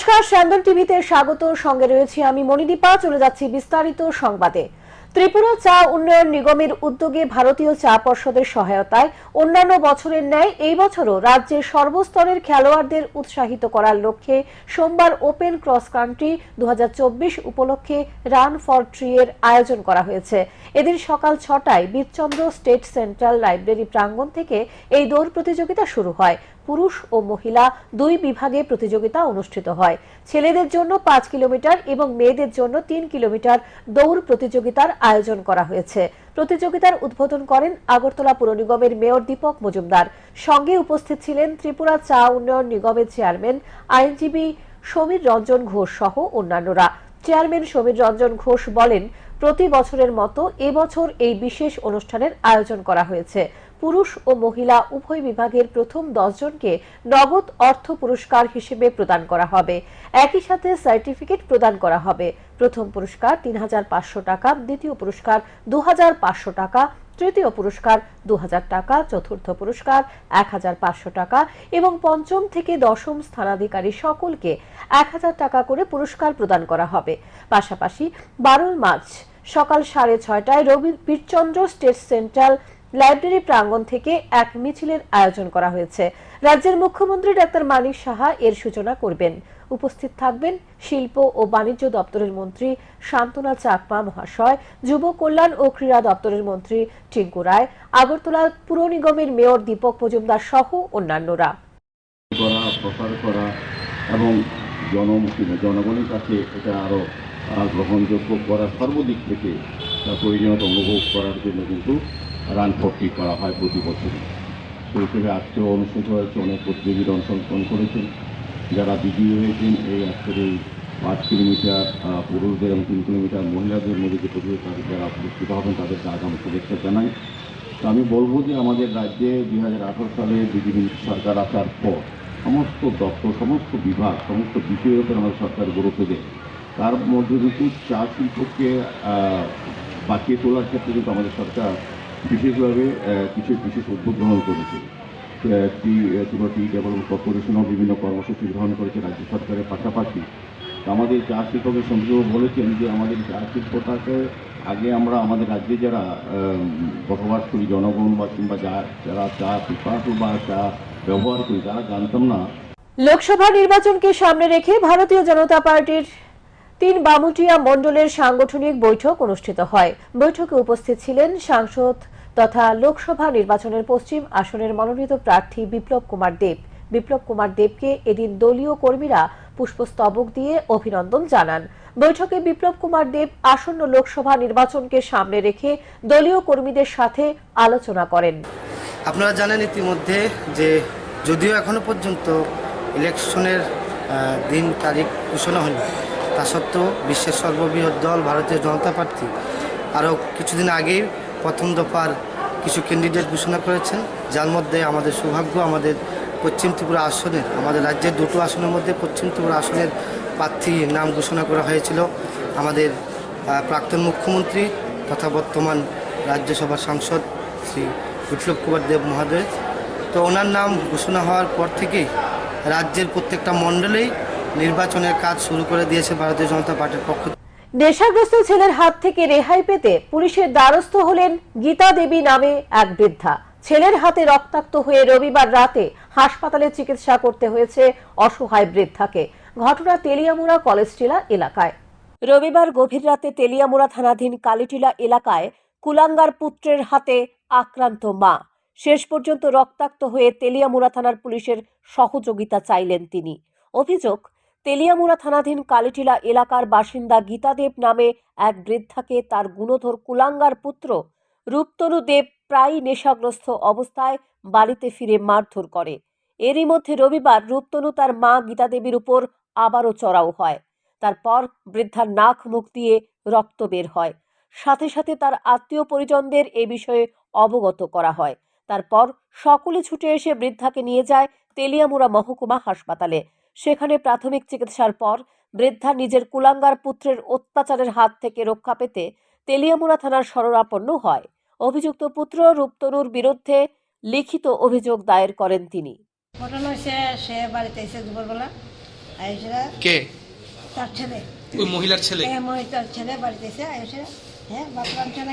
নমস্কার স্যান্ডন টিভিতে স্বাগত। সঙ্গে রয়েছি আমি মণিদীপা, চলে যাচ্ছি বিস্তারিত সংবাদে। ত্রিপুরা চা উন্নয়ন নিগমের উদ্যোগে ভারতীয় চা পর্ষদের সহায়তায় অন্যান্য বছরের ন্যায় এই বছরও রাজ্যের সর্বস্তরের খেলোয়াড়দের উৎসাহিত করার লক্ষ্যে সোমবার ওপেন ক্রস কান্ট্রি দু হাজার চব্বিশ উপলক্ষে রান ফর ট্রি এর আয়োজন করা হয়েছে। এদিন সকাল ছটায় বীরচন্দ্র স্টেট সেন্ট্রাল লাইব্রেরি প্রাঙ্গণ থেকে এই দৌড় প্রতিযোগিতা শুরু হয়। পুরুষ ও মহিলা দুই বিভাগে প্রতিযোগিতা অনুষ্ঠিত হয়। ছেলেদের জন্য পাঁচ কিলোমিটার এবং মেয়েদের জন্য তিন কিলোমিটার দৌড় প্রতিযোগিতার আয়োজন করা হয়েছে। প্রতিযোগিতার উদ্বোধন করেন আগরতলা পুর নিগমের মেয়র দীপক মজুমদার। সঙ্গে উপস্থিত ছিলেন ত্রিপুরা চা উন্নয়ন নিগমের চেয়ারম্যান, আইনজীবী সমীর রঞ্জন ঘোষ সহ অন্যান্যরা। চেয়ারম্যান সমীর রঞ্জন ঘোষ বলেন, প্রতি বছরের মতো এবছর এই বিশেষ অনুষ্ঠানের আয়োজন করা হয়েছে। পুরুষ ও মহিলা উভয় বিভাগের প্রথম দশজনকে নগদ অর্থ পুরস্কার হিসেবে প্রদান করা হবে। একই সাথে সার্টিফিকেট প্রদান করা হবে। প্রথম পুরস্কার তিন হাজার পাঁচশো টাকা, দ্বিতীয় পুরস্কার দু টাকা, তৃতীয় পুরস্কার দু হাজার টাকা, চতুর্থ পুরস্কার এক হাজার পাঁচশো টাকা এবং পঞ্চম থেকে দশম স্থানাধিকারী সকলকে এক হাজার টাকা করে পুরস্কার প্রদান করা হবে। পাশাপাশি বারোই মার্চ সকাল সাড়ে ছয়টায় রবি, বীরচন্দ্র স্টেট সেন্ট্রাল লাইব্রেরি প্রাঙ্গণ থেকে এক মিছিলের আয়োজন করা হয়েছে। রাজ্যের মুখ্যমন্ত্রী ডাক্তার মানিক সাহা এর সূচনা করবেন। উপস্থিত থাকবেন শিল্প ও বাণিজ্য দপ্তরের মন্ত্রী শান্তনা চাকমা মহাশয়, যুব কল্যাণ ও ক্রীড়া দপ্তরের মন্ত্রী টিঙ্কু রায়, আগরতলা পুর নিগমের মেয়র দীপক মজুমদার সহ অন্যান্যরা। এবং জনমুখী জনগণের কাছে এটা আরও গ্রহণযোগ্য করা সর্বদিক থেকে প্রয়োজনীয়তা অনুভব করার জন্য কিন্তু রান ফর্টি করা হয় প্রতি বছর সেই হিসেবে আজকেও অনুষ্ঠিত হয়েছে, অনেক প্রতিযোগীরা অংশগ্রহণ করেছেন। যারা বিজয়ী হয়েছেন, এই আজকের এই পাঁচ কিলোমিটার পুরুষদের এবং তিন কিলোমিটার মহিলাদের মধ্যে যে প্রতিযোগিতা যারা পুরস্কৃত হবেন তাদেরকে আগাম শুভেচ্ছা জানাই। তো আমি বলব যে আমাদের রাজ্যে দুই হাজার আঠারো সালে বিজেপি সরকার আসার পর সমস্ত দপ্তর, সমস্ত বিভাগ, সমস্ত বিষয়ের উপর আমাদের সরকার গুরুত্ব দেয় তার মধ্যে কিন্তু চা শিল্পকে বাঁচিয়ে তোলার ক্ষেত্রে কিন্তু আমাদের সরকার বিশেষভাবে কিছু বিশেষ উদ্যোগ গ্রহণ করেছে। আহ, টি ত্রিপুরা টি ডেভেলপমেন্ট কর্পোরেশনও বিভিন্ন কর্মসূচি গ্রহণ করেছে রাজ্য সরকারের পাশাপাশি। আমাদের চা শিল্পকে সংযোগ বলেছেন যে আমাদের চা শিল্পটাকে আগে আমরা আমাদের রাজ্যে যারা বসবাস করি জনগণ বা কিংবা যারা চা পিপাসু বা চা ব্যবহার করি তারা জানতাম না। লোকসভা নির্বাচনকে সামনে রেখে ভারতীয় জনতা পার্টির তিন বামুটিয়া মণ্ডলের সাংগঠনিক বৈঠক অনুষ্ঠিত হয়। বৈঠকে উপস্থিত ছিলেন সাংসদ তথা লোকসভা নির্বাচনের পশ্চিম আসনের মনোনীত প্রার্থী বিপ্লব কুমার দেব। বিপ্লব কুমার দেবকে এদিন দলীয় কর্মীরা পুষ্পস্তবক দিয়ে অভিনন্দন জানান। বৈঠকে বিপ্লব কুমার দেব আসন্ন লোকসভা নির্বাচনকে সামনে রেখে দলীয় কর্মীদের সাথে আলোচনা করেন। আপনারা জানেন ইতিমধ্যে যে যদিও এখনও পর্যন্ত ইলেকশনের দিন তারিখ ঘোষণা হয়নি তা সত্ত্বেও বিশ্বের সর্ববৃহৎ দল ভারতীয় জনতা পার্টি আরও কিছুদিন আগেই প্রথম দফার কিছু ক্যান্ডিডেট ঘোষণা করেছেন, যার মধ্যে আমাদের সৌভাগ্য, আমাদের পশ্চিম ত্রিপুরা আসনের, আমাদের রাজ্যের দুটো আসনের মধ্যে পশ্চিম ত্রিপুরা আসনের প্রার্থীর নাম ঘোষণা করা হয়েছিল। আমাদের প্রাক্তন মুখ্যমন্ত্রী তথা বর্তমান রাজ্যসভার সাংসদ শ্রী বিপ্লব কুমার দেব মহোদয়। তো ওনার নাম ঘোষণা হওয়ার পর থেকেই রাজ্যের প্রত্যেকটা মণ্ডলেই নির্বাচনের কাজ শুরু করে দিয়েছে ভারতীয় জনতা পার্টির পক্ষ নেশাগ্রস্ত ছেলের হাত থেকে রেহাই পেতে পুলিশের দ্বারস্থ হলেন গীতা দেবী নামে এক বৃদ্ধা। ছেলের হাতে রক্তাক্ত হয়ে রবিবার রাতে হাসপাতালে চিকিৎসা করতে হয়েছে অসহায় বৃদ্ধাকে। ঘটনা তেলিয়ামুড়া কলেজটিলা এলাকায়। রবিবার গভীর রাতে তেলিয়ামুড়া থানাধীন কালীটিলা এলাকায় কুলাঙ্গার পুত্রের হাতে আক্রান্ত মা। শেষ পর্যন্ত রক্তাক্ত হয়ে তেলিয়ামুড়া থানার পুলিশের সহযোগিতা চাইলেন তিনি। অভিযোগ তেলিয়ামুড়া থানাধীন কালীটিলা এলাকার বাসিন্দা গীতাদেব নামে এক বৃদ্ধাকে তার গুণধর কুলাঙ্গার পুত্র রূপতনু দেব প্রায় নেশাগ্রস্ত অবস্থায় বাড়িতে ফিরে মারধর করে। এরই মধ্যে রবিবার রূপতনু তার মা গীতাদেবীর উপর আবারও চড়াও হয়। তারপর বৃদ্ধার নাক মুখ দিয়ে রক্ত বের হয়। সাথে সাথে তার আত্মীয় পরিজনদের এ বিষয়ে অবগত করা হয়। তারপর সকলে ছুটে এসে বৃদ্ধাকে নিয়ে যায় তেলিয়ামুড়া মহকুমা হাসপাতালে। সেখানে প্রাথমিক চিকিৎসার পর বৃদ্ধা নিজের কুলাঙ্গার পুত্রের অত্যাচারের হাত থেকে রক্ষা পেতে তেলিয়ামুড়া থানার শরণাপন্ন হয়। অভিযুক্ত পুত্র রূপতনুর বিরুদ্ধে লিখিত অভিযোগ দায়ের করেন তিনি। ঘটনা হয়েছে সে বাড়িতে এসে দুপুরবেলা আয়েসা কে? তার ছেলে। ওই মহিলার ছেলে? হ্যাঁ মহিলার ছেলে বাড়িতে এসে আয়েসা হ্যাঁ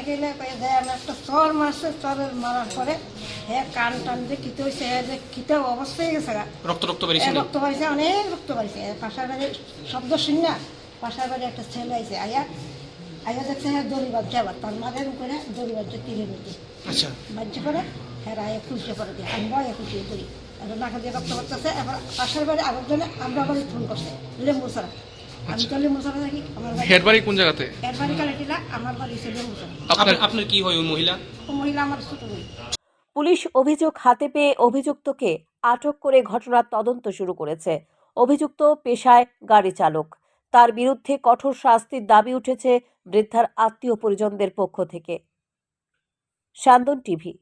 গেলে আমি একটা চর মারছে চরের মারার পরে হ্যাঁ কান টান যে কিতে হয়েছে যে কিতে অবস্থায় গেছে রক্ত রক্ত এ রক্ত বাড়িছে অনেক রক্ত বাড়িছে পাশার বাড়ি শব্দ শুনি না পাশার বাড়ি একটা ছেলে আইছে আয়া আয়া দেখছে হ্যাঁ দড়ি বাজছে আবার তার মাঝের উপরে দড়ি বাজছে আচ্ছা। বাজছে হ্যাঁ আয়া খুঁজছে পরে দিয়ে আমি বয় খুঁজে দড়ি। নাকা দিয়ে রক্ত বাড়তেছে এবার পাশের বাড়ি আরেকজনে আমরা বাড়ি ফোন করছে লেম্বু ছাড়া। আমি তো লেম্বু থাকি আমার বাড়ি হেড বাড়ি কোন জায়গাতে এর বাড়ি কালেটিলা আমার বাড়ি হচ্ছে লেম্বু আপনার আপনার কি হয় ওই মহিলা? ও মহিলা আমার ছোট বোন পুলিশ অভিযোগ হাতে পেয়ে অভিযুক্তকে আটক করে ঘটনার তদন্ত শুরু করেছে। অভিযুক্ত পেশায় গাড়ি চালক। তার বিরুদ্ধে কঠোর শাস্তির দাবি উঠেছে বৃদ্ধার আত্মীয় পরিজনদের পক্ষ থেকে। সান্দন টিভি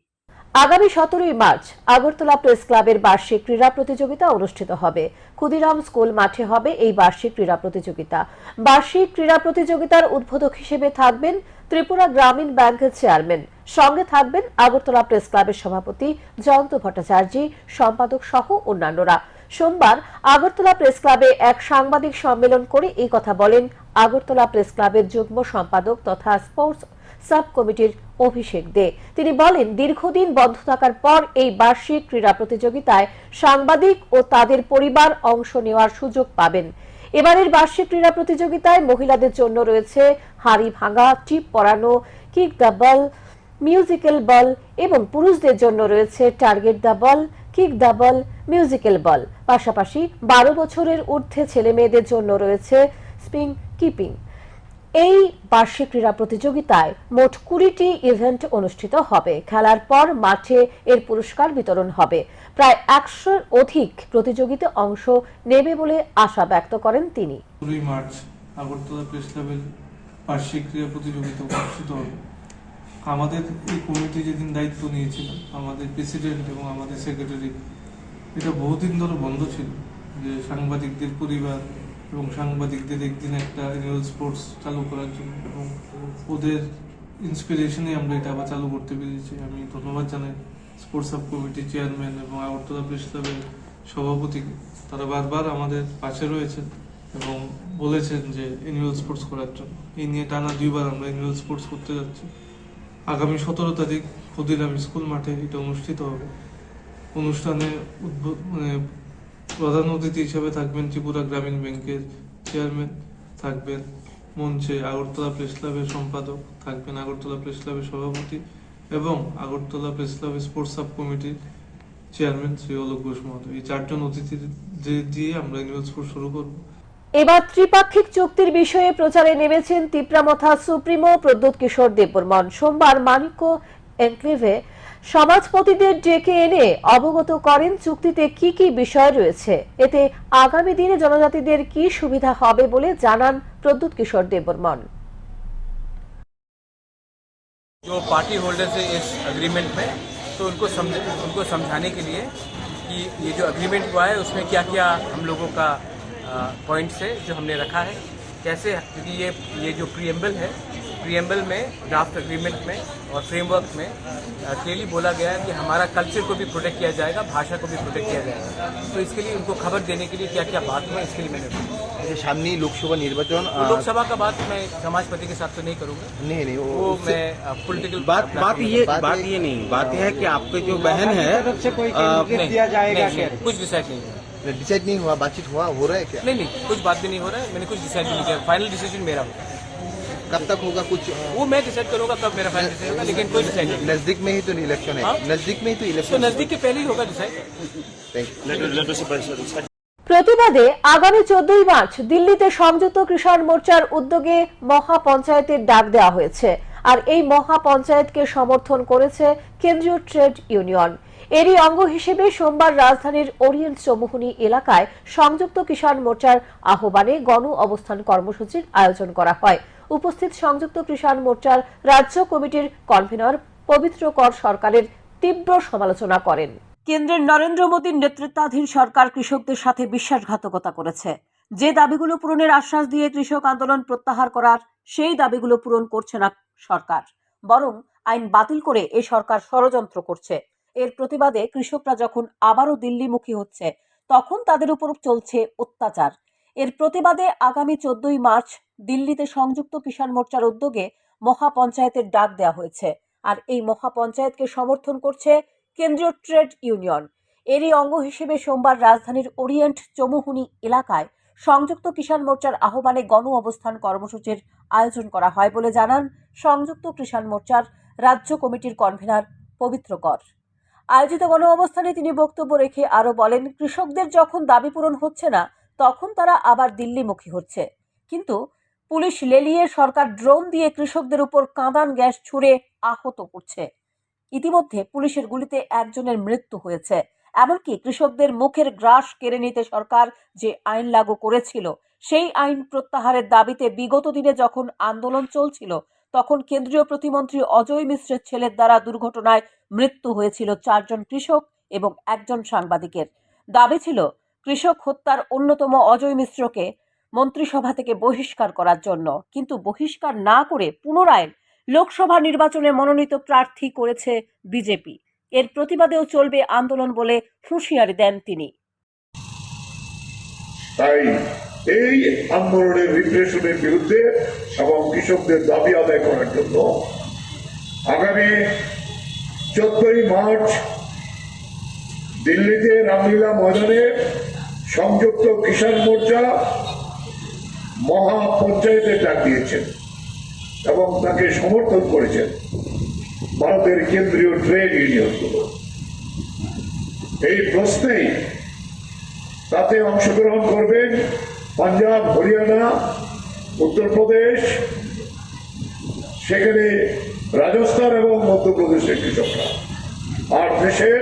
আগামী সতেরোই মার্চ আগরতলা প্রেস ক্লাবের বার্ষিক ক্রীড়া প্রতিযোগিতা অনুষ্ঠিত হবে। ক্ষুদিরাম স্কুল মাঠে হবে এই বার্ষিক ক্রীড়া প্রতিযোগিতা। বার্ষিক ক্রীড়া প্রতিযোগিতার উদ্বোধক হিসেবে থাকবেন ত্রিপুরা গ্রামীণ ব্যাংকের চেয়ারম্যান। সঙ্গে থাকবেন আগরতলা প্রেস ক্লাবের সভাপতি জয়ন্ত ভট্টাচার্য, সম্পাদক সহ অন্যান্যরা। সোমবার আগরতলা প্রেস ক্লাবে এক সাংবাদিক সম্মেলন করে এই কথা বলেন আগরতলা প্রেস ক্লাবের যুগ্ম সম্পাদক তথা স্পোর্টস সাব কমিটির অভিষেক দে। তিনি বলেন, দীর্ঘদিন বন্ধ থাকার পর এই বার্ষিক ক্রীড়া প্রতিযোগিতায় সাংবাদিক ও তাদের পরিবার অংশ নেওয়ার সুযোগ পাবেন। এবারের বার্ষিক ক্রীড়া প্রতিযোগিতায় মহিলাদের জন্য রয়েছে হাড়ি ভাঙা, টিপ পরানো, kick the ball, musical ball এবং পুরুষদের জন্য রয়েছে target the ball, kick the ball, musical ball. পাশাপাশি বারো বছরের ঊর্ধ্বে ছেলে মেয়েদের জন্য রয়েছে স্পিং, কিপিং। এই বার্ষিক ক্রীড়া প্রতিযোগিতায় মোট কুড়িটি ইভেন্ট অনুষ্ঠিত হবে। খেলার পর মাঠে এর পুরস্কার বিতরণ হবে। প্রায় একশোর অধিক প্রতিযোগিতা অংশ নেবে বলে আশা ব্যক্ত করেন তিনি। মার্চ আগরতলা প্রেস ক্লাবের বার্ষিক ক্রীড়া প্রতিযোগিতা অনুষ্ঠিত হবে। আমাদের এই কমিটি যেদিন দায়িত্ব নিয়েছিল, আমাদের প্রেসিডেন্ট এবং আমাদের সেক্রেটারি, এটা বহুদিন ধরে বন্ধ ছিল। যে সাংবাদিকদের পরিবার এবং সাংবাদিকদের একদিন একটা অ্যানুয়াল স্পোর্টস চালু করার জন্য। এবং ওদের ইন্সপিরেশনে আমরা এটা আবার চালু করতে পেরেছি। আমি ধন্যবাদ জানাই স্পোর্টস সাব কমিটির চেয়ারম্যান এবং আগরতলা প্রেস ক্লাবের সভাপতিকে। তারা বারবার আমাদের পাশে রয়েছেন এবং বলেছেন যে অ্যানুয়াল স্পোর্টস করার জন্য। এই নিয়ে টানা দুইবার আমরা অ্যানুয়াল স্পোর্টস করতে যাচ্ছি। আগামী সতেরো তারিখ ক্ষুদিরাম স্কুল মাঠে এটা অনুষ্ঠিত হবে। অনুষ্ঠানে মানে প্রধান অতিথি হিসেবে থাকবেন ত্রিপুরা গ্রামীণ ব্যাংকের চেয়ারম্যান, থাকবেন মঞ্চে আগরতলা প্রেস ক্লাবের সম্পাদক, থাকবেন আগরতলা প্রেস ক্লাবের সভাপতি এবং আগরতলা প্রেস ক্লাবের স্পোর্টস সাব কমিটির চেয়ারম্যান শ্রী অলোক ঘোষ মহোদয়। এই চারজন অতিথি দিয়ে আমরা স্পোর্টস শুরু করব। এবার ত্রিপাক্ষিক চুক্তির বিষয়ে প্রচারে নেমেছেন তিপ্রামথা সুপ্রিমো প্রদ্যুৎ কিশোর দেববর্মন। সোমবার মানিক্য এনক্লেভে সমাজপতিদের ডেকে এনে অবগত করেন চুক্তিতে কি কি বিষয় রয়েছে এতে আগামী দিনে জনজাতিদের কি সুবিধা হবে বলে জানান প্রদ্যুৎ কিশোর দেববর্মন जो पार्टी होल्डर्स है इस एग्रीमेंट में तो उनको समझ उनको समझाने के लिए कि ये जो एग्रीमेंट हुआ है उसमें क्या क्या हम लोगों का पॉइंट्स है जो हमने रखा है कैसे क्योंकि ये ये जो प्रियम्बल है प्रियम्बल में ड्राफ्ट एग्रीमेंट में और फ्रेमवर्क में uh, क्लियरली बोला गया है कि हमारा कल्चर को भी प्रोटेक्ट किया जाएगा भाषा को भी प्रोटेक्ट किया जाएगा। तो इसके लिए उनको खबर देने के लिए क्या क्या बात हुआ इसके लिए मैंने अच्छा, सामनी लोकसभा निर्वाचन तो लोकसभा का बात मैं समाजपति के साथ तो नहीं करूँगा। नहीं नहीं वो, वो मैं uh, पोलिटिकल बात बात ये बात ये नहीं बात यह है कि आपके जो बहन है कुछ डिसाइड नहीं है डिसाइड नहीं हुआ बातचीत हुआ हो रहा है क्या? नहीं नहीं कुछ बात भी नहीं हो रहा है मैंने कुछ डिसाइड नहीं किया। फाइनल डिसीज़न मेरा होगा कब तक होगा कुछ वो मैं डिसाइड करूंगा कब मेरा फाइनल डिसीजन होगा लेकिन कोई डिसाइड नहीं नजदीक में ही तो इलेक्शन है हाँ? नजदीक में ही तो तो इलेक्शन नजदीक के पहले ही होगा डिसाइड थैंक यू প্রতিবাদে আগামী চোদ্দই মার্চ দিল্লিতে সংযুক্ত কিষাণ মোর্চার উদ্যোগে মহাপঞ্চায়েতের ডাক দেওয়া হয়েছে আর এই মহাপঞ্চায়েতকে সমর্থন করেছে কেন্দ্রীয় ট্রেড ইউনিয়ন এরই অঙ্গ হিসেবে সোমবার রাজধানীর ওরিয়েন্ট চৌমুহনী এলাকায় সংযুক্ত কিষাণ মোর্চার আহ্বানে গণ অবস্থান কর্মসূচির আয়োজন করা হয় উপস্থিত সংযুক্ত কিষাণ মোর্চার রাজ্য কমিটির কনভেনর পবিত্র কর সরকারের তীব্র সমালোচনা করেন। কেন্দ্রের নরেন্দ্র মোদীর নেতৃত্বাধীন সরকার কৃষকদের সাথে বিশ্বাসঘাতকতা করেছে। যে দাবিগুলো পূরণের আশ্বাস দিয়ে কৃষক আন্দোলন প্রত্যাহার করার, সেই দাবিগুলো পূরণ করছে না সরকার। বরং আইন বাতিল করে এ সরকার ষড়যন্ত্র করছে। এর প্রতিবাদে কৃষকরা যখন আবারও দিল্লিমুখী হচ্ছে, তখন তাদের উপর চলছে অত্যাচার। এর প্রতিবাদে আগামী চোদ্দই মার্চ দিল্লিতে সংযুক্ত কিষাণ মোর্চার উদ্যোগে মহাপঞ্চায়েতের ডাক দেওয়া হয়েছে। আর এই মহাপঞ্চায়েতকে সমর্থন করছে কেন্দ্রীয় ট্রেড ইউনিয়ন। এরই অঙ্গ হিসেবে সোমবার রাজধানীর ওরিয়েন্ট চমুহুনি এলাকায় সংযুক্ত কিষাণ মোর্চার আহ্বানে গণ অবস্থান কর্মসূচির আয়োজন করা হয় বলে জানান সংযুক্ত কিষাণ মোর্চার রাজ্য কমিটির কনভেনার পবিত্র কর। আয়োজিত গণ অবস্থানে তিনি বক্তব্য রেখে আরও বলেন, কৃষকদের যখন দাবি পূরণ হচ্ছে না, তখন তারা আবার দিল্লিমুখী হচ্ছে। কিন্তু পুলিশ লেলিয়ে সরকার ড্রোন দিয়ে কৃষকদের উপর কাঁদান গ্যাস ছুড়ে আহত করছে। ইতিমধ্যে পুলিশের গুলিতে একজনের মৃত্যু হয়েছে। এমনকি কৃষকদের মুখের গ্রাস কেড়ে নিতে সরকার যে আইন লাগু করেছিল, সেই আইন প্রত্যাহারের দাবিতে বিগত দিনে যখন আন্দোলন চলছিল, তখন কেন্দ্রীয় প্রতিমন্ত্রী অজয় মিশ্রের ছেলের দ্বারা দুর্ঘটনায় মৃত্যু হয়েছিল চারজন কৃষক এবং একজন সাংবাদিকের। দাবি ছিল, কৃষক হত্যার অন্যতম অজয় মিশ্রকে মন্ত্রিসভা থেকে বহিষ্কার করার জন্য। কিন্তু বহিষ্কার না করে পুনরায় লোকসভা নির্বাচনে মনোনীত প্রার্থী করেছে বিজেপি। এর প্রতিবাদেও চলবে আন্দোলন বলে হুঁশিয়ারি দেন তিনি। তাই এই আন্দোলনের রিপ্রেশনের বিরুদ্ধে এবং কৃষকদের দাবি আদায় করার জন্য আগামী চোদ্দই মার্চ দিল্লিতে রামলীলা ময়দানে সংযুক্ত কিষাণ মোর্চা মহাপঞ্চায়েতে ডাক দিয়েছেন এবং তাকে সমর্থন করেছেন, ভারতের কেন্দ্রীয় ট্রেড ইউনিয়নগুলো এই প্রশ্নেই তাতে অংশগ্রহণ করবেন পাঞ্জাব, হরিয়ানা, উত্তরপ্রদেশ, সেখানে রাজস্থান এবং মধ্যপ্রদেশের কৃষকরা। আর দেশের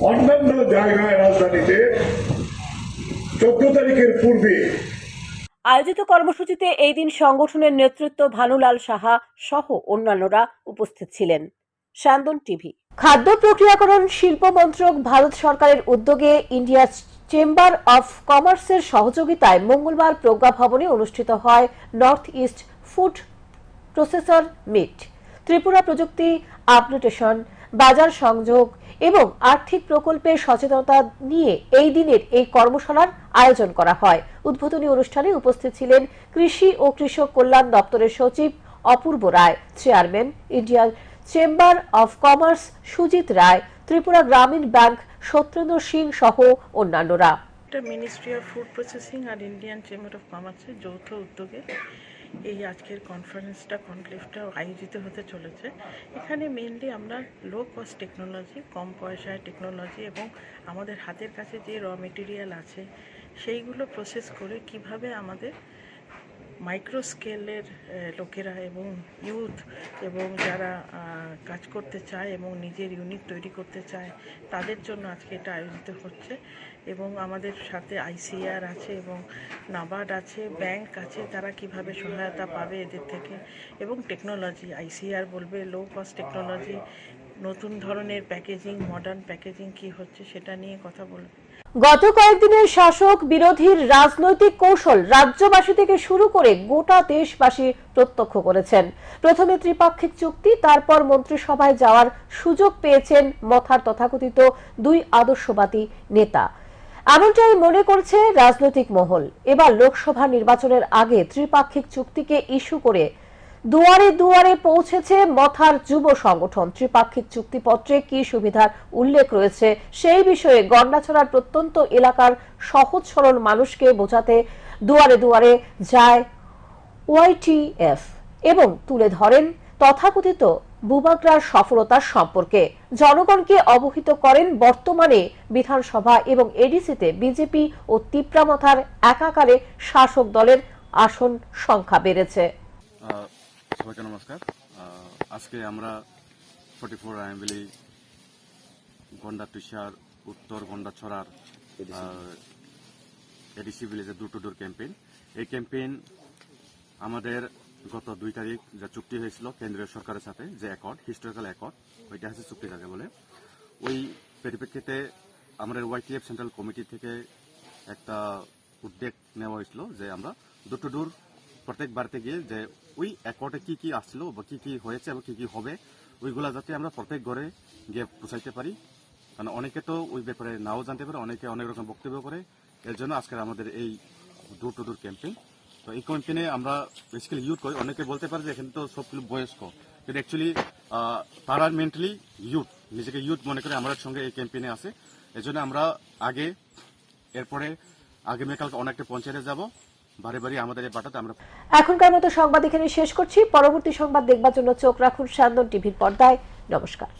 অন্যান্য জায়গায় রাজধানীতে চোদ্দ তারিখের পূর্বে আয়োজিত কর্মসূচিতে এই দিন সংগঠনের নেতৃত্ব ভানুলাল সাহা সহ অন্যান্যরা উপস্থিত ছিলেন। সান্দন টিভি। খাদ্য প্রক্রিয়াকরণ শিল্প মন্ত্রক ভারত সরকারের উদ্যোগে ইন্ডিয়া চেম্বার অফ কমার্সের সহযোগিতায় মঙ্গলবার প্রজ্ঞা ভবনে অনুষ্ঠিত হয় North East food processor meet. Tripura প্রযুক্তি আপডেটেশন, বাজার সংযোগ এবং আর্থিক প্রকল্পের সচেতনতা নিয়ে এই দিনের এই কর্মশালার আয়োজন করা হয়। উদ্বোধনী অনুষ্ঠানে উপস্থিত ছিলেন কৃষি ও কৃষক কল্যাণ দপ্তরের সচিব Apurba Roy, chairman Indian chamber of commerce Sujit Roy, Tripura Gramin bank Satyendra Singh সহ অন্যান্যরা। মিনিস্ট্রি অফ ফুড প্রসেসিং আর ইন্ডিয়ান চেম্বার অফ কমার্সের যৌথ উদ্যোগে এই আজকের কনফারেন্সটা কনক্লেভটা আয়োজিত হতে চলেছে। এখানে মেনলি আমরা লো কস্ট টেকনোলজি কম পয়সায় টেকনোলজি এবং আমাদের হাতের কাছে যে র মেটেরিয়াল আছে, সেইগুলো প্রসেস করে কীভাবে আমাদের মাইক্রো স্কেলের লোকেরা এবং ইউথ এবং যারা কাজ করতে চায় এবং নিজের ইউনিট তৈরি করতে চায়, তাদের জন্য আজকে এটা আয়োজিত হচ্ছে। এবং আমাদের সাথে আইসিআর আছে এবং নাবার্ড আছে ব্যাংক আছে, তারা কীভাবে সহায়তা পাবে এদের থেকে। এবং টেকনোলজি আইসিআর বলবে লো কস্ট টেকনোলজি নতুন ধরনের প্যাকেজিং মডার্ন প্যাকেজিং কি হচ্ছে সেটা নিয়ে কথা বলবে। গত কয়েকদিনের শাসক বিরোধীর রাজনৈতিক কৌশল রাজ্যবাসী থেকে শুরু করে গোটা দেশবাসী প্রত্যক্ষ করেছেন। প্রথমে ত্রিপাক্ষিক চুক্তি, তারপর মন্ত্রিসভায় যাওয়ার সুযোগ পেয়েছেন মথার তথাকথিত দুই আদর্শবাদী নেতা। এমনটাই মনে করছে রাজনৈতিক মহল। এবার লোকসভা নির্বাচনের আগে ত্রিপাক্ষিক চুক্তিকে ইস্যু করে দুয়ারে দুয়ারে পৌঁছেছে মথার যুব সংগঠন। ত্রিপাক্ষিক চুক্তিপত্রে কি সুবিধার উল্লেখ রয়েছে সেই বিষয়ে গন্ডাছড়ার প্রত্যন্ত এলাকার সহজ সরল মানুষকে বোঝাতে দুয়ারে দুয়ারে যায় ওয়াইটিএফ এবং তুলে ধরেন তথাকথিত বুবাগ্রার সফলতার সম্পর্কে। জনগণকে অবহিত করেন বর্তমানে বিধানসভা এবং এডিসিতে বিজেপি ও তিপ্রামথার একাকারে শাসক দলের আসন সংখ্যা বেড়েছে। সবাইকে নমস্কার। আজকে আমরা ফর্টি ফোর আইএমবিলি গন্ডা তুষার উত্তর গন্ডা ছড়ার এডিসি ভিলেজের ডোর টু ডোর ক্যাম্পেইন। এই ক্যাম্পেইন আমাদের গত দুই তারিখ যা চুক্তি হয়েছিল কেন্দ্রীয় সরকারের সাথে যে অ্যাকর্ড হিস্টোরিক্যাল অ্যাকর্ড ঐতিহাসিক চুক্তি যাকে বলে। ওই পরিপ্রেক্ষিতে আমাদের ওয়াইটিএফ সেন্ট্রাল কমিটি থেকে একটা উদ্যোগ নেওয়া হয়েছিল যে আমরা ডোর টু ডোর প্রত্যেক বাড়িতে গিয়ে যে ওই অ্যাকর্ডে কি কি আসছিল বা কি কি হয়েছে বা কি কি হবে, ওইগুলা যাতে আমরা প্রত্যেক ঘরে গিয়ে পৌঁছাইতে পারি। কারণ অনেকে তো ওই ব্যাপারে নাও জানতে পারে, অনেকে অনেক রকম বক্তব্য করে। এর জন্য আজকের আমাদের এই ডোর টু ডোর ক্যাম্পেইন। তো এই ক্যাম্পেইনে আমরা বেসিক্যালি ইউথ করি। অনেকে বলতে পারে যে এখানে তো সবগুলো বয়স্ক। কিন্তু অ্যাকচুয়ালি তারা মেন্টালি ইউথ নিজেকে ইউথ মনে করে আমাদের সঙ্গে এই ক্যাম্পেইনে আসে এজন্য আমরা আগে, এরপরে আগামীকাল অনেকটা পঞ্চায়েতে যাব। এখনকার মতো সংবাদ এখানে শেষ করছি। পরবর্তী সংবাদ দেখবার জন্য চোখ রাখুন সান্দন টিভির পর্দায়। নমস্কার।